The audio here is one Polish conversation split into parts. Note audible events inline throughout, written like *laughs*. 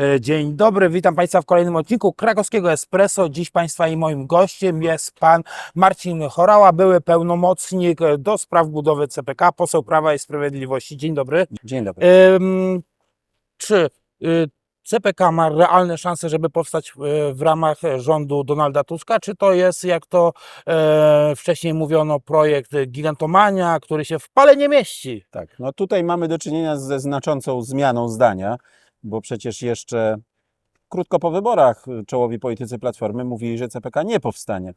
E, Dzień dobry, witam Państwa w kolejnym odcinku Krakowskiego Espresso. Dziś Państwa i moim gościem jest Pan Marcin Chorała, były pełnomocnik do spraw budowy CPK, poseł Prawa i Sprawiedliwości. Dzień dobry. Dzień dobry. Ym, Czy y, CPK ma realne szanse, żeby powstać w ramach rządu Donalda Tuska, czy to jest, jak to e, wcześniej mówiono, projekt gigantomania, który się w pale nie mieści? Tak, no tutaj mamy do czynienia ze znaczącą zmianą zdania, bo przecież jeszcze krótko po wyborach czołowi politycy Platformy mówili, że CPK nie powstanie.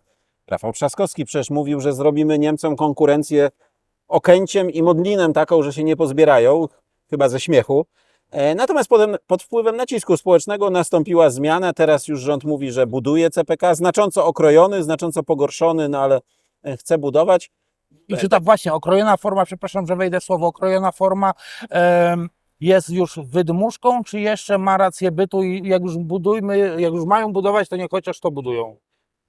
Rafał Trzaskowski przecież mówił, że zrobimy Niemcom konkurencję Okęciem i Modlinem taką, że się nie pozbierają, chyba ze śmiechu. E, Natomiast potem pod wpływem nacisku społecznego nastąpiła zmiana. Teraz już rząd mówi, że buduje CPK, znacząco okrojony, znacząco pogorszony, no ale e, chce budować. I czy ta właśnie okrojona forma, przepraszam, że wejdę w słowo, okrojona forma jest już wydmuszką, czy jeszcze ma rację bytu i jak już budujmy, jak już mają budować, to niech chociaż to budują?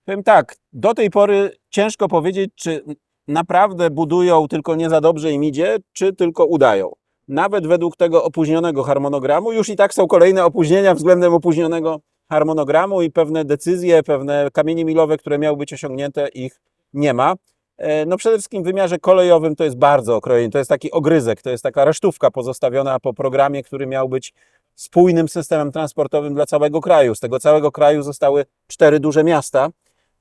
Powiem tak, do tej pory ciężko powiedzieć, czy naprawdę budują tylko nie za dobrze im idzie, czy tylko udają. Nawet według tego opóźnionego harmonogramu, już i tak są kolejne opóźnienia względem opóźnionego harmonogramu i pewne decyzje, pewne kamienie milowe, które miały być osiągnięte, ich nie ma. E, No przede wszystkim w wymiarze kolejowym to jest bardzo okrojenie, to jest taki ogryzek, to jest taka resztówka pozostawiona po programie, który miał być spójnym systemem transportowym dla całego kraju. Z tego całego kraju zostały cztery duże miasta,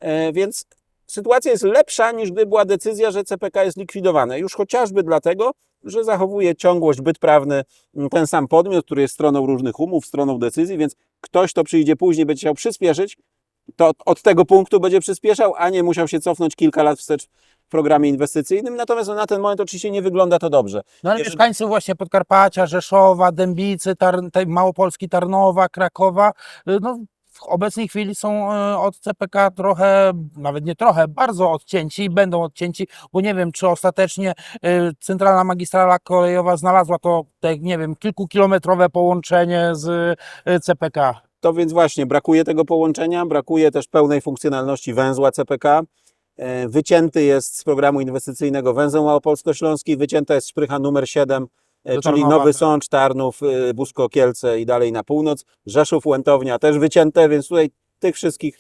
E, Więc sytuacja jest lepsza niż gdy była decyzja, że CPK jest likwidowane. Już chociażby dlatego, że zachowuje ciągłość, byt prawny ten sam podmiot, który jest stroną różnych umów, stroną decyzji, więc ktoś, kto przyjdzie później, będzie chciał przyspieszyć, to od- tego punktu będzie przyspieszał, a nie musiał się cofnąć kilka lat wstecz w programie inwestycyjnym. Natomiast no, na ten moment oczywiście nie wygląda to dobrze. No ale Jeżeli- mieszkańcy właśnie Podkarpacia, Rzeszowa, Dębicy, Tar Małopolski, Tarnowa, Krakowa, y, no w obecnej chwili są y, od CPK trochę, nawet nie trochę, bardzo odcięci i będą odcięci, bo nie wiem, czy ostatecznie y, centralna magistrala kolejowa znalazła to, tak nie wiem, kilkukilometrowe połączenie z CPK. To więc właśnie brakuje tego połączenia, brakuje też pełnej funkcjonalności węzła CPK. E, Wycięty jest z programu inwestycyjnego węzeł małopolsko-śląski, wycięta jest szprycha numer 7, e, czyli Nowy. Sącz, Tarnów, e, Busko, Kielce i dalej na północ. Rzeszów, Łętownia też wycięte, więc tutaj tych wszystkich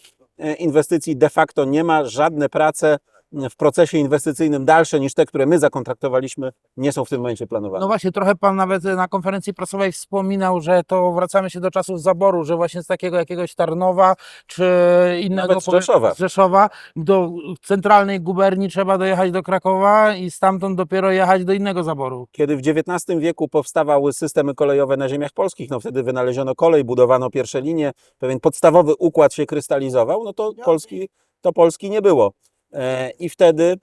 inwestycji de facto nie ma. Żadne prace w procesie inwestycyjnym dalsze niż te, które my zakontraktowaliśmy, nie są w tym momencie planowane. No właśnie, trochę Pan nawet na konferencji prasowej wspominał, że to wracamy się do czasów zaboru, że właśnie z takiego jakiegoś Tarnowa czy innego Nawet z Rzeszowa. z Rzeszowa do centralnej guberni trzeba dojechać do Krakowa i stamtąd dopiero jechać do innego zaboru. Kiedy w XIX wieku powstawały systemy kolejowe na ziemiach polskich, no wtedy wynaleziono kolej, budowano pierwsze linie, pewien podstawowy układ się krystalizował, no to Polski, to Polski nie było. E, I wtedy,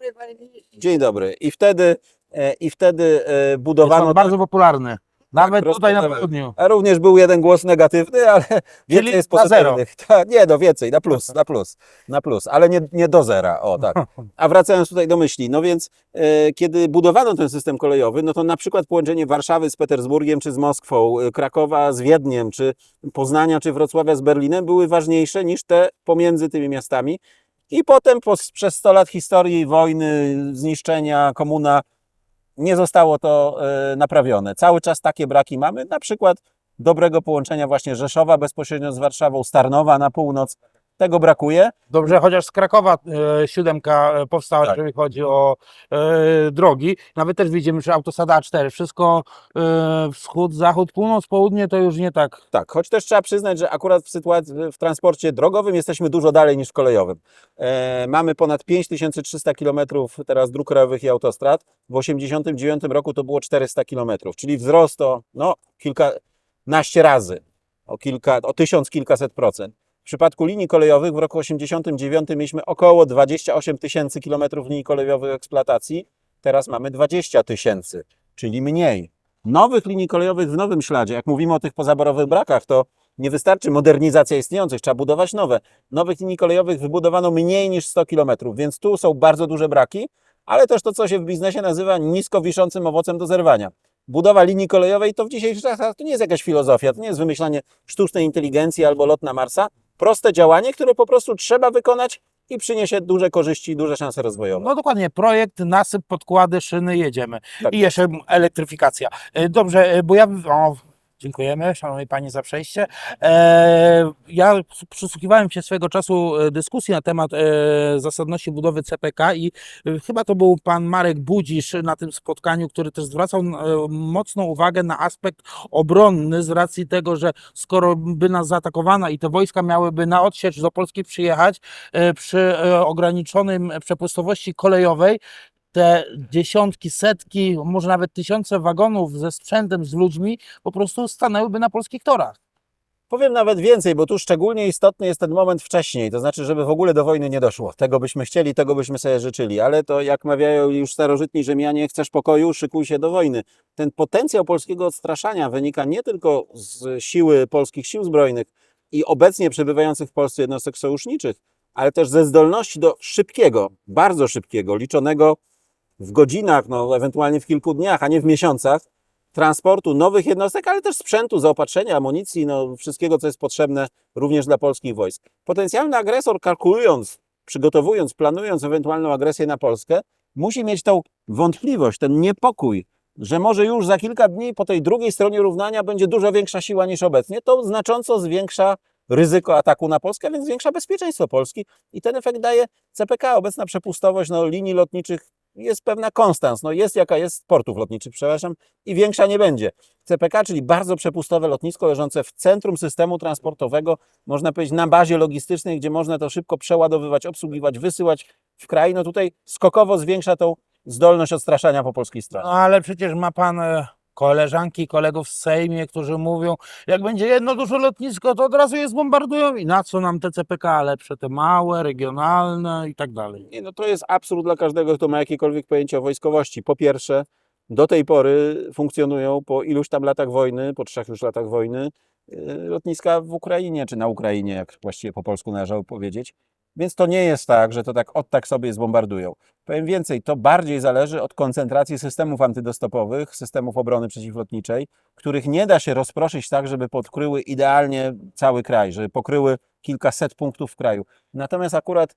dzień dobry, i wtedy, e, i wtedy e, Jest budowano, on bardzo popularny. Nawet Tak, tutaj na południu. a również był jeden głos negatywny, ale więcej jest na zero. pozytywnych. *laughs* Ta, nie, no więcej, na plus, na plus, na plus, ale nie, nie do zera, o tak. A wracając tutaj do myśli, no więc e, kiedy budowano ten system kolejowy, no to na przykład połączenie Warszawy z Petersburgiem, czy z Moskwą, Krakowa z Wiedniem, czy Poznania, czy Wrocławia z Berlinem były ważniejsze niż te pomiędzy tymi miastami. I potem po, przez 100 lat historii, wojny, zniszczenia, komuna, nie zostało to e, naprawione. Cały czas takie braki mamy, na przykład dobrego połączenia właśnie Rzeszowa bezpośrednio z Warszawą, Starnowa na północ. Tego brakuje. Dobrze, chociaż z Krakowa e, siódemka e, powstała, Tak. jeżeli chodzi o e, drogi. Nawet też widzimy, że autosada A4, wszystko e, wschód, zachód, północ, południe to już nie tak. Tak, choć też trzeba przyznać, że akurat w sytuacji w transporcie drogowym jesteśmy dużo dalej niż w kolejowym. E, mamy ponad 5300 km teraz dróg krajowych i autostrad. W 1989 roku to było 400 km, czyli wzrost o no, kilkanaście razy, o, kilka, o tysiąc kilkaset procent. W przypadku linii kolejowych w roku 1989 mieliśmy około 28 tysięcy kilometrów linii kolejowych eksploatacji, teraz mamy 20 tysięcy, czyli mniej. Nowych linii kolejowych w nowym śladzie, jak mówimy o tych pozaborowych brakach, to nie wystarczy modernizacja istniejących, trzeba budować nowe. Nowych linii kolejowych wybudowano mniej niż 100 km, więc tu są bardzo duże braki, ale też to, co się w biznesie nazywa nisko wiszącym owocem do zerwania. Budowa linii kolejowej to w dzisiejszych czasach to nie jest jakaś filozofia, to nie jest wymyślanie sztucznej inteligencji albo lot na Marsa. Proste działanie, które po prostu trzeba wykonać i przyniesie duże korzyści i duże szanse rozwojowe. No dokładnie, projekt, nasyp, podkłady, szyny, jedziemy. Tak. I jeszcze elektryfikacja. E, Dobrze, e, bo ja o, Dziękujemy, szanowni panie, za przejście. E, ja przysłuchiwałem się swego czasu e, dyskusji na temat e, zasadności budowy CPK i e, chyba to był pan Marek Budzisz na tym spotkaniu, który też zwracał e, mocną uwagę na aspekt obronny z racji tego, że skoro by nas zaatakowano i te wojska miałyby na odsiecz do Polski przyjechać e, przy e, ograniczonym przepustowości kolejowej, te dziesiątki, setki, może nawet tysiące wagonów ze sprzętem, z ludźmi po prostu stanęłyby na polskich torach. Powiem nawet więcej, bo tu szczególnie istotny jest ten moment wcześniej, to znaczy, żeby w ogóle do wojny nie doszło. Tego byśmy chcieli, tego byśmy sobie życzyli, ale to jak mawiają już starożytni Rzymianie, chcesz pokoju, szykuj się do wojny. Ten potencjał polskiego odstraszania wynika nie tylko z siły polskich sił zbrojnych i obecnie przebywających w Polsce jednostek sojuszniczych, ale też ze zdolności do szybkiego, bardzo szybkiego, liczonego w godzinach, no ewentualnie w kilku dniach, a nie w miesiącach, transportu nowych jednostek, ale też sprzętu, zaopatrzenia, amunicji, no, wszystkiego, co jest potrzebne również dla polskich wojsk. Potencjalny agresor, kalkulując, przygotowując, planując ewentualną agresję na Polskę, musi mieć tą wątpliwość, ten niepokój, że może już za kilka dni po tej drugiej stronie równania będzie dużo większa siła niż obecnie. To znacząco zwiększa ryzyko ataku na Polskę, więc zwiększa bezpieczeństwo Polski i ten efekt daje CPK. Obecna przepustowość no, linii lotniczych jest pewna konstans, no jest jaka jest portów lotniczych, przepraszam, i większa nie będzie. CPK, czyli bardzo przepustowe lotnisko leżące w centrum systemu transportowego, można powiedzieć na bazie logistycznej, gdzie można to szybko przeładowywać, obsługiwać, wysyłać w kraj, no tutaj skokowo zwiększa tą zdolność odstraszania po polskiej stronie. No ale przecież ma pan e, koleżanki, kolegów w Sejmie, którzy mówią, jak będzie jedno duże lotnisko, to od razu je zbombardują i na co nam te CPK lepsze, te małe, regionalne i tak dalej. Nie, no to jest absurd dla każdego, kto ma jakiekolwiek pojęcie o wojskowości. Po pierwsze, do tej pory funkcjonują po iluś tam latach wojny, po trzech już latach wojny, yy, lotniska w Ukrainie, czy na Ukrainie, jak właściwie po polsku należało powiedzieć. Więc to nie jest tak, że to tak od tak sobie zbombardują. Powiem więcej, to bardziej zależy od koncentracji systemów antydostopowych, systemów obrony przeciwlotniczej, których nie da się rozproszyć tak, żeby pokryły idealnie cały kraj, żeby pokryły kilkaset punktów w kraju. Natomiast akurat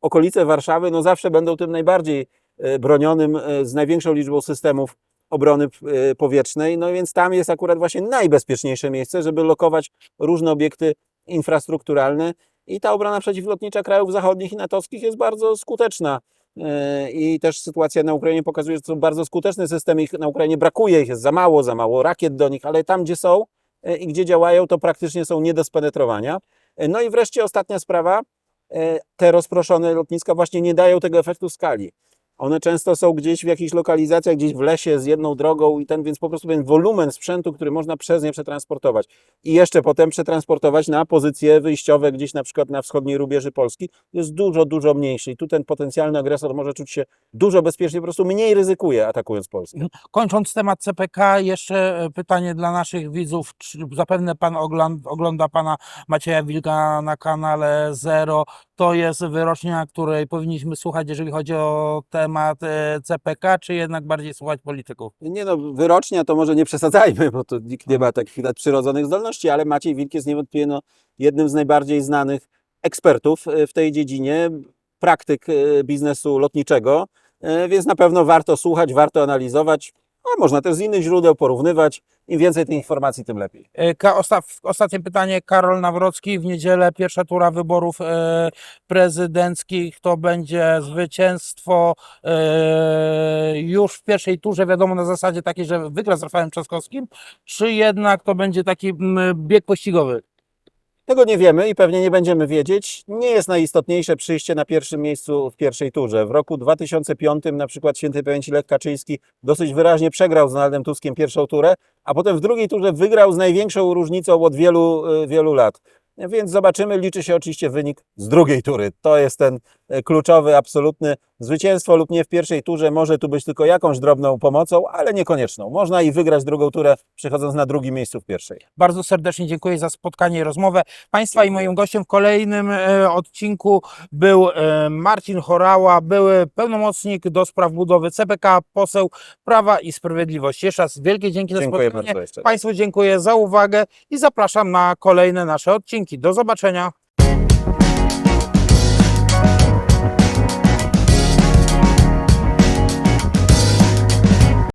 okolice Warszawy no zawsze będą tym najbardziej e, bronionym, e, z największą liczbą systemów obrony e, powietrznej, no więc tam jest akurat właśnie najbezpieczniejsze miejsce, żeby lokować różne obiekty infrastrukturalne i ta obrona przeciwlotnicza krajów zachodnich i natowskich jest bardzo skuteczna. E, I też sytuacja na Ukrainie pokazuje, że to są bardzo skuteczne systemy. Ich na Ukrainie brakuje, ich jest za mało, za mało rakiet do nich, ale tam, gdzie są e, i gdzie działają, to praktycznie są nie do spenetrowania. E, No i wreszcie ostatnia sprawa. Te rozproszone lotniska właśnie nie dają tego efektu skali. One często są gdzieś w jakichś lokalizacjach, gdzieś w lesie z jedną drogą i ten, więc po prostu ten wolumen sprzętu, który można przez nie przetransportować i jeszcze potem przetransportować na pozycje wyjściowe gdzieś na przykład na wschodniej rubieży Polski jest dużo, dużo mniejszy i tu ten potencjalny agresor może czuć się dużo bezpieczniej, po prostu mniej ryzykuje atakując Polskę. Kończąc temat CPK, jeszcze e, pytanie dla naszych widzów. Czy zapewne pan ogląda, pana Macieja Wilka na kanale Zero. To jest wyrocznia, której powinniśmy słuchać, jeżeli chodzi o temat e, CPK, czy jednak bardziej słuchać polityków? Nie no, wyrocznia to może nie przesadzajmy, bo to nikt nie ma takich nadprzyrodzonych zdolności, ale Maciej Wilk jest niewątpliwie no, jednym z najbardziej znanych ekspertów e, w tej dziedzinie, praktyk e, biznesu lotniczego, e, więc na pewno warto słuchać, warto analizować, a można też z innych źródeł porównywać. Im więcej tych informacji, tym lepiej. E, ostatnie pytanie. Karol Nawrocki w niedzielę, pierwsza tura wyborów e, prezydenckich. To będzie zwycięstwo e, już w pierwszej turze, wiadomo, na zasadzie takiej, że wygra z Rafałem Trzaskowskim, czy jednak to będzie taki mm, bieg pościgowy? Tego nie wiemy i pewnie nie będziemy wiedzieć. Nie jest najistotniejsze przyjście na pierwszym miejscu w pierwszej turze. W roku 2005 na przykład świętej pamięci Lech Kaczyński dosyć wyraźnie przegrał z Donaldem Tuskiem pierwszą turę, a potem w drugiej turze wygrał z największą różnicą od wielu, e, wielu lat. Więc zobaczymy, liczy się oczywiście wynik z drugiej tury. To jest ten kluczowy, absolutny zwycięstwo lub nie w pierwszej turze. Może tu być tylko jakąś drobną pomocą, ale niekonieczną. Można i wygrać drugą turę, przechodząc na drugim miejscu w pierwszej. Bardzo serdecznie dziękuję za spotkanie i rozmowę. Państwa i moim gościem w kolejnym e, odcinku był e, Marcin Chorała, były pełnomocnik do spraw budowy CPK, poseł Prawa i Sprawiedliwości. Jeszcze raz wielkie dzięki za Dziękuję spotkanie. bardzo jeszcze. Państwu dziękuję za uwagę i zapraszam na kolejne nasze odcinki. Do zobaczenia.